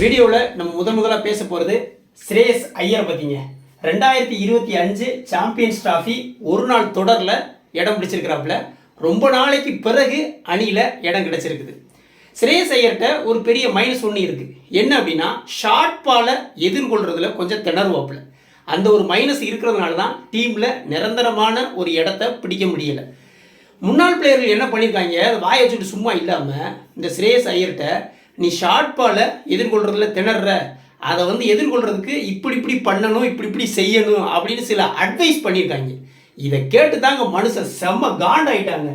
வீடியோவில் நம்ம முதன் முதலாக பேச போகிறது ஸ்ரேயஸ் ஐயர் பற்றிங்க ரெண்டாயிரத்தி இருபத்தி அஞ்சு சாம்பியன்ஸ் டிராஃபி ஒரு நாள் தொடரில் இடம் பிடிச்சிருக்கிறாப்புல. ரொம்ப நாளைக்கு பிறகு அணியில் இடம் கிடச்சிருக்குது. ஸ்ரேயஸ் ஐயர்கிட்ட ஒரு பெரிய மைனஸ் ஒன்று இருக்குது என்ன அப்படின்னா ஷார்ட் பாலை எதிர்கொள்றதுல கொஞ்சம் திணறுவாப்புல. அந்த ஒரு மைனஸ் இருக்கிறதுனால தான் டீமில் நிரந்தரமான ஒரு இடத்த பிடிக்க முடியலை. முன்னாள் பிளேயர்கள் என்ன பண்ணியிருக்காங்க அதை வாயை வச்சுட்டு சும்மா இல்லாமல் இந்த ஸ்ரேயஸ் ஐயர்கிட்ட நீ ஷார்ட் பாலை எதிர்கொள்றதுல திணற அதை வந்து எதிர்கொள்றதுக்கு இப்படி இப்படி பண்ணணும் இப்படி இப்படி செய்யணும் அப்படின்னு சில அட்வைஸ் பண்ணியிருக்காங்க. இதை கேட்டு தாங்க மனுஷன் செம்ம காண்டாயிட்டாங்க.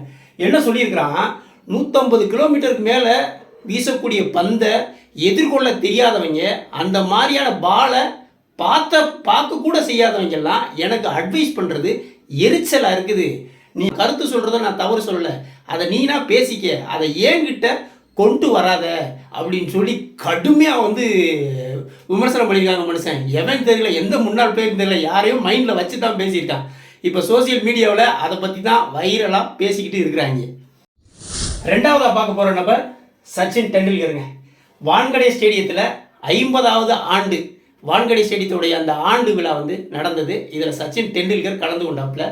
என்ன சொல்லியிருக்கிறான்? நூற்றம்பது கிலோமீட்டருக்கு மேலே வீசக்கூடிய பந்தை எதிர்கொள்ள தெரியாதவங்க அந்த மாதிரியான பாலை பார்த்த பார்க்க கூட செய்யாதவங்க எல்லாம் எனக்கு அட்வைஸ் பண்ணுறது எரிச்சலாக இருக்குது. நீ கருத்து சொல்கிறத நான் தவறு சொல்லலை. அதை நீனா பேசிக்க. அதை ஏங்கிட்ட கொண்டு வராத அப்படின்னு சொல்லி கடுமையாக வந்து விமர்சனம் பண்ணியிருக்காங்க மனுஷன். எவன் தெரியல எந்த முன்னாள் பேரும் தெரியல யாரையும் மைண்டில் வச்சு தான் பேசியிருக்கான். இப்போ சோசியல் மீடியாவில் அதை பற்றி தான் வைரலாக பேசிக்கிட்டு இருக்கிறாங்க. ரெண்டாவதாக பார்க்க போகிற நபர் சச்சின் டெண்டுல்கருங்க. வான்கடை ஸ்டேடியத்தில் ஐம்பதாவது ஆண்டு வான்கடை ஸ்டேடியத்துடைய அந்த ஆண்டு விழா வந்து நடந்தது. இதில் சச்சின் டெண்டுல்கர் கலந்து கொண்டாப்புல.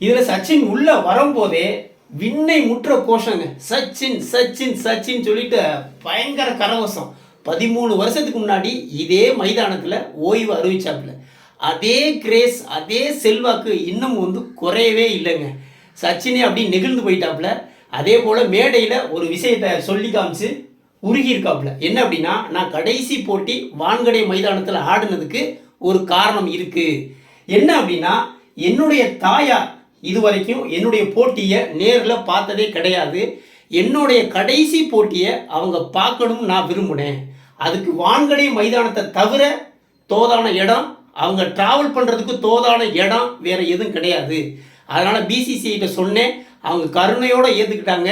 இதில் சச்சின் உள்ளே வரும்போதே விண்ணை முற்ற கோஷங்க. சச்சின் சச்சின் சச்சின் சொல்லிட்டு பயங்கர கரவசம். பதிமூணு வருஷத்துக்கு முன்னாடி இதே மைதானத்தில் ஓய்வு அறிவிச்சாப்புல. அதே கிரேஸ் அதே செல்வாக்கு இன்னமும் வந்து குறையவே இல்லைங்க. சச்சினே அப்படி நெகிழ்ந்து போயிட்டாப்புல. அதே போல் மேடையில் ஒரு விஷயத்தை சொல்லி காமிச்சு உருகி இருக்காப்புல என்ன அப்படின்னா நான் கடைசி போட்டி வான்கடை மைதானத்தில் ஆடினதுக்கு ஒரு காரணம் இருக்குது என்ன அப்படின்னா என்னுடைய தாயார் இதுவரைக்கும் என்னுடைய போட்டியை நேரில் பார்த்ததே கிடையாது. என்னுடைய கடைசி போட்டியை அவங்க பார்க்கணும்னு நான் விரும்பினேன். அதுக்கு வான்கடை மைதானத்தை தவிர தோதான இடம் அவங்க ட்ராவல் பண்ணுறதுக்கு தோதான இடம் வேறு எதுவும் கிடையாது. அதனால் பிசிசிஐட்ட சொன்னேன். அவங்க கருணையோடு ஏற்றுக்கிட்டாங்க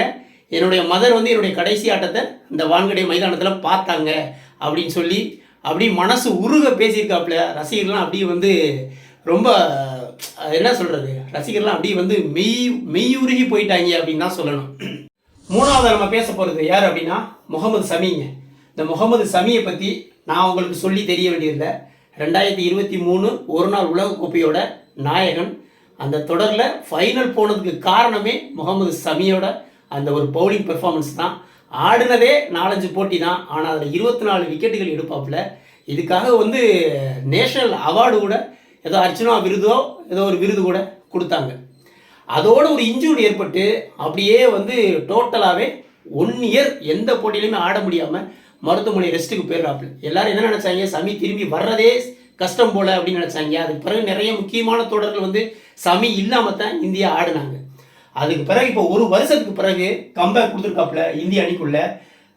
என்னுடைய மதர் வந்து என்னுடைய கடைசி ஆட்டத்தை இந்த வான்கடை மைதானத்தில் பார்த்தாங்க அப்படின்னு சொல்லி அப்படி மனசு உருக பேசியிருக்காப்புல ரசிகர்லாம் அப்படியே வந்து ரொம்ப என்ன சொல்கிறது ரசிகர்லாம் அப்படியே வந்து மெய் மெய்யுருகி போயிட்டாங்க அப்படின்னு தான் சொல்லணும். மூணாவது நம்ம பேச போகிறது யார் அப்படின்னா முகமது சமிங்க. இந்த முகமது சமியை பற்றி நான் உங்களுக்கு சொல்லி தெரிய வேண்டியதில்லை. ரெண்டாயிரத்தி இருபத்தி மூணு ஒரு நாள் உலகக்கோப்பையோட நாயகன். அந்த தொடரில் ஃபைனல் போனதுக்கு காரணமே முகமது சமியோட அந்த ஒரு பவுலிங் பெர்ஃபார்மன்ஸ் தான். ஆடினதே நாலஞ்சு போட்டி தான். ஆனால் அதில் இருபத்தி நாலு விக்கெட்டுகள் எடுப்பாப்புல. இதுக்காக வந்து நேஷனல் அவார்டு கூட ஏதோ அர்ச்சனா விருதோ ஏதோ ஒரு விருது கூட கொடுத்தாங்க. அதோட ஒரு இன்ஜூரி ஏற்பட்டு அப்படியே வந்து டோட்டலாகவே ஒன் இயர் எந்த போட்டியிலையுமே ஆட முடியாமல் மருத்துவமனை ரெஸ்ட்டுக்கு போயிடுறாப்புல. எல்லாரும் என்ன நினச்சாங்க? சமி திரும்பி வர்றதே கஷ்டம் போல அப்படின்னு நினச்சாங்க. அதுக்கு பிறகு நிறைய முக்கியமான தொடர்கள் வந்து சமி இல்லாமல் தான் இந்தியா ஆடினாங்க. அதுக்கு பிறகு இப்போ ஒரு வருஷத்துக்கு பிறகு கம்பேக் கொடுத்துருக்காப்புல இந்திய அணிக்குள்ள.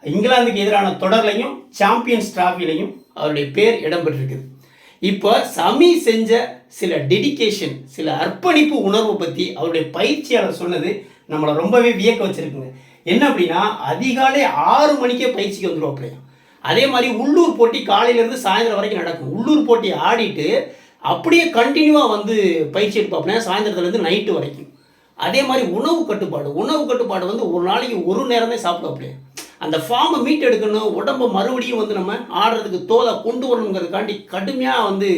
இங்கிலாந்துக்கு எதிரான தொடர்லையும் சாம்பியன்ஸ் டிராஃபிலையும் அவருடைய பேர் இடம்பெற்றிருக்குது. இப்போ சமி செஞ்ச சில டெடிகேஷன் சில அர்ப்பணிப்பு உணர்வை பற்றி அவருடைய பயிற்சியாளர் சொன்னது நம்மளை ரொம்பவே வியக்க வச்சுருக்குங்க. என்ன அப்படின்னா அதிகாலை ஆறு மணிக்கே பயிற்சிக்கு வந்துடுவோம் அதே மாதிரி உள்ளூர் போட்டி காலையிலேருந்து சாயந்தரம் வரைக்கும் நடக்கும். உள்ளூர் போட்டி ஆடிட்டு அப்படியே கண்டினியூவாக வந்து பயிற்சி எடுப்பாப்பினா சாயந்தரத்துலேருந்து நைட்டு வரைக்கும். அதே மாதிரி உணவு கட்டுப்பாடு. உணவு கட்டுப்பாடு வந்து ஒரு நாளைக்கு ஒரு நேரமே சாப்பிடுவாப்பிலையா? அந்த ஃபார்மை மீட் எடுக்கணும் உடம்பை மறுபடியும் வந்து நம்ம ஆடுறதுக்கு தோலை கொண்டு வரணுங்கிறதுக்காண்டி கடுமையாக வந்து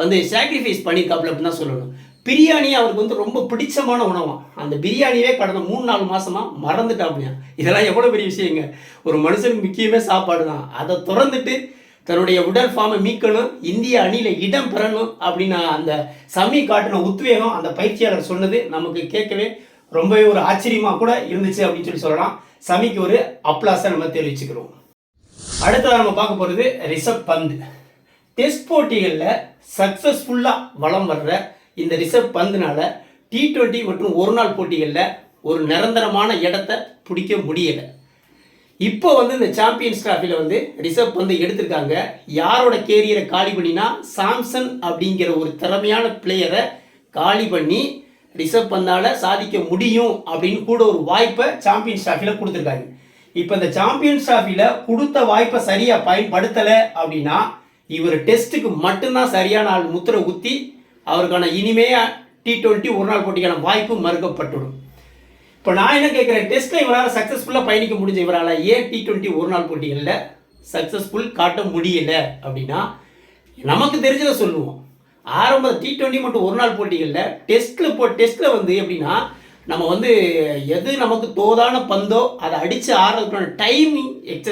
வந்து சாக்ரிஃபைஸ் பண்ணியிருக்காப்புல அப்படின்னு தான் சொல்லணும். பிரியாணி அவருக்கு வந்து ரொம்ப பிடிச்சமான உணவாம் அந்த பிரியாணியே கடந்த மூணு நாலு மாதமாக மறந்துட்டாப்லையா இதெல்லாம் எவ்வளோ பெரிய விஷயங்க. ஒரு மனுஷனுக்கு முக்கியமே சாப்பாடு தான். அதை திறந்துட்டு தன்னுடைய உடல் ஃபார்மை மீட்கணும் இந்திய அணியில் இடம் பெறணும் அப்படின்னு அந்த சமி காட்டின உத்வேகம் அந்த பயிற்சியாளர் சொன்னது நமக்கு கேட்கவே ரொம்பவே ஒரு ஆச்சரியமாக கூட இருந்துச்சு அப்படின்னு சொல்லி சொல்லலாம். சமிக்கு ஒரு அப்ளாஸை நம்ம தெரிவிச்சுக்கிறோம். அடுத்ததாக நம்ம பார்க்க போகிறது ரிஷப் பந்த். டெஸ்ட் போட்டிகளில் சக்ஸஸ்ஃபுல்லாக வளம் வர்ற இந்த ரிஷப் பந்துனால டி ட்வெண்ட்டி மற்றும் ஒரு நாள் போட்டிகளில் ஒரு நிரந்தரமான இடத்த பிடிக்க முடியலை. இப்போ வந்து இந்த சாம்பியன்ஸ் டிராஃபியில் வந்து ரிசர்வ் வந்து எடுத்திருக்காங்க. யாரோட கேரியரை காலி பண்ணினா சாம்சன் அப்படிங்கிற ஒரு திறமையான பிளேயரை காலி பண்ணி ரிஷப் பந்தால் சாதிக்க முடியும் அப்படின்னு கூட ஒரு வாய்ப்பை சாம்பியன்ஸ் டிராஃபியில் கொடுத்துருக்காங்க. இப்போ இந்த சாம்பியன்ஸ் டிராஃபியில் கொடுத்த வாய்ப்பை சரியாக பயன்படுத்தலை அப்படின்னா இவர் டெஸ்ட்டுக்கு மட்டும்தான் சரியான ஆள் முத்திரை குத்தி அவருக்கான இனிமையாக டி ட்வெண்ட்டி ஒரு நாள் போட்டிக்கான வாய்ப்பு மறுக்கப்பட்டுடும் இப்போ நான் என்ன கேட்குறேன் டெஸ்ட்டில் இவரால் சக்ஸஸ்ஃபுல்லாக பயணிக்க முடிஞ்ச இவரால் ஏன் டி டுவெண்ட்டி ஒரு நாள் போட்டிகளில் சக்ஸஸ்ஃபுல் காட்ட முடியல அப்படின்னா நமக்கு தெரிஞ்சதை சொல்லுவோம். ஆரம்ப டி ட்வெண்ட்டி மட்டும் ஒரு நாள் போட்டிகளில் டெஸ்ட்டில் போ டெஸ்ட்டில் வந்து எப்படின்னா நம்ம வந்து எது நமக்கு தோதான பந்தோ அதை அடித்து ஆடுறதுக்கான டைமிங் எச்ச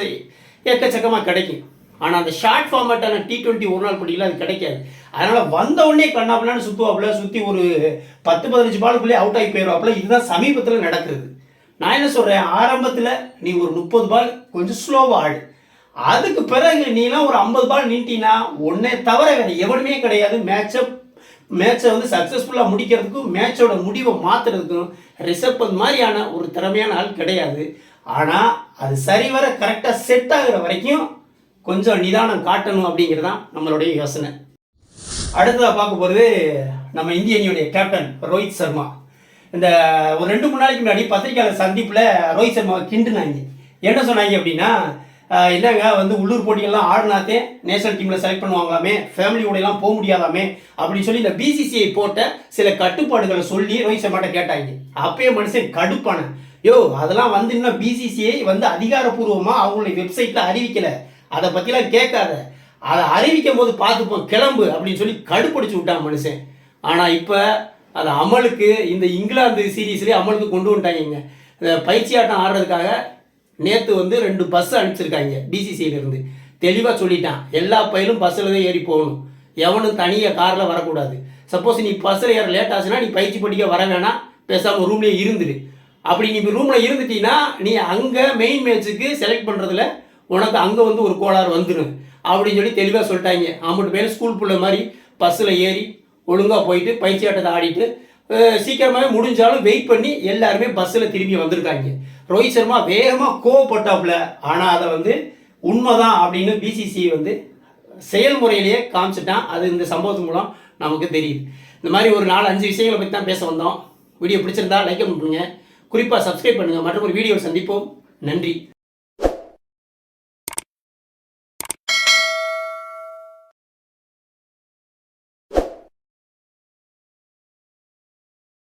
எக்கச்சக்கமாக கிடைக்கும். ஆனால் அந்த ஷார்ட் ஃபார்மேட்டான டி டுவெண்ட்டி ஒரு நாள் போட்டியில் அது கிடைக்காது. அதனால் வந்த உடனே கண்ணாப்பிலான்னு சுற்றுவாப்புல சுற்றி ஒரு பத்து பதினஞ்சு பாலுக்குள்ளே அவுட் ஆகி போயிடுவாப்புல இதுதான் சமீபத்தில் நடக்குது நான் என்ன சொல்கிறேன் ஆரம்பத்தில் நீ ஒரு முப்பது பால் கொஞ்சம் ஸ்லோவாக ஆடு. அதுக்கு பிறகு நீலாம் ஒரு ஐம்பது பால் நீட்டினா உன்னை தவிர வேறு எவனுமே கிடையாது. மேட்சை மேட்சை வந்து சக்ஸஸ்ஃபுல்லாக முடிக்கிறதுக்கும் மேட்சோட முடிவை மாற்றுறதுக்கும் ரிசர்வ் பந்த் மாதிரியான ஒரு திறமையான ஆள் கிடையாது. ஆனால் அது சரிவர கரெக்டாக செட் ஆகுற வரைக்கும் கொஞ்சம் நிதானம் காட்டணும் அப்படிங்கிறது தான் நம்மளுடைய யோசனை. அடுத்ததாக பார்க்க போகிறது நம்ம இந்திய அணியுடைய கேப்டன் ரோஹித் சர்மா. இந்த ஒரு ரெண்டு மூணு நாளைக்கு முன்னாடி பத்திரிகையாளர் சந்திப்பில் ரோஹித் சர்மாவை கிண்டுனாங்க. என்ன சொன்னாங்க அப்படின்னா இல்லைங்க என்னங்க வந்து உள்ளூர் போட்டிகள்லாம் ஆடினாத்தே நேஷனல் டீமில் செலக்ட் பண்ணுவாங்களாமே ஃபேமிலியோடலாம் போக முடியாதாமே அப்படின்னு சொல்லி இந்த பிசிசிஐ போட்ட சில கட்டுப்பாடுகளை சொல்லி ரோஹித் சர்மாட்ட கேட்டாங்க. அப்பயே மனுஷன் கடுப்பான. யோ அதெல்லாம் வந்து இன்னும் பிசிசிஐ வந்து அதிகாரப்பூர்வமாக அவங்களுடைய வெப்சைட்டில் அறிவிக்கலை. அதை பற்றிலாம் கேட்காத. அதை அறிவிக்கும் போது பார்த்துப்போம் கிளம்பு அப்படின்னு சொல்லி கடுப்படிச்சு விட்டான் மனுஷன். ஆனால் இப்போ அது அமலுக்கு இந்த இங்கிலாந்து சீரீஸ்லேயே அமலுக்கு கொண்டு வந்துட்டாங்க இந்த பயிற்சி ஆட்டம் ஆடுறதுக்காக நேற்று வந்து ரெண்டு பஸ் அனுப்பிச்சிருக்காங்க டிசிசியிலிருந்து தெளிவாக சொல்லிட்டான் எல்லா பயிலும் பஸ்ஸில் தான் ஏறி போகணும். எவனும் தனியாக காரில் வரக்கூடாது. சப்போஸ் நீ பஸ்ஸில் ஏற லேட் ஆச்சுன்னா நீ பயிற்சி படிக்க வர வேணாம் பேசாமல் ரூம்லேயே இருந்துடு அப்படி நீ ரூமில் இருந்துட்டீங்கன்னா நீ அங்கே மெயின் மேட்ச்சுக்கு செலக்ட் பண்ணுறதுல உனக்கு அங்கே வந்து ஒரு கோளாறு வந்துடும் அப்படின்னு சொல்லி தெளிவாக சொல்லிட்டாங்க. அம்மட்டு பேர் ஸ்கூல் புள்ள மாதிரி பஸ்ஸில் ஏறி ஒழுங்காக போயிட்டு பயிற்சி ஆட்டத்தை ஆடிட்டு சீக்கிரமாகவே முடிஞ்சாலும் வெயிட் பண்ணி எல்லாருமே பஸ்ஸில் திரும்பி வந்திருக்காங்க. ரோஹித் சர்மா வேகமாக கோவப்பட்டாப்புல. ஆனால் அதை வந்து உண்மைதான் அப்படின்னு பிசிசி வந்து செயல்முறையிலேயே காமிச்சிட்டான். அது இந்த சம்பவத்து மூலம் நமக்கு தெரியுது. இந்த மாதிரி ஒரு நாலு அஞ்சு விஷயங்களை பற்றி தான் பேச வந்தோம். வீடியோ பிடிச்சிருந்தா லைக் பண்ணுங்க குறிப்பாக சப்ஸ்கிரைப் பண்ணுங்கள் மற்றும் ஒரு வீடியோ சந்திப்போம். நன்றி.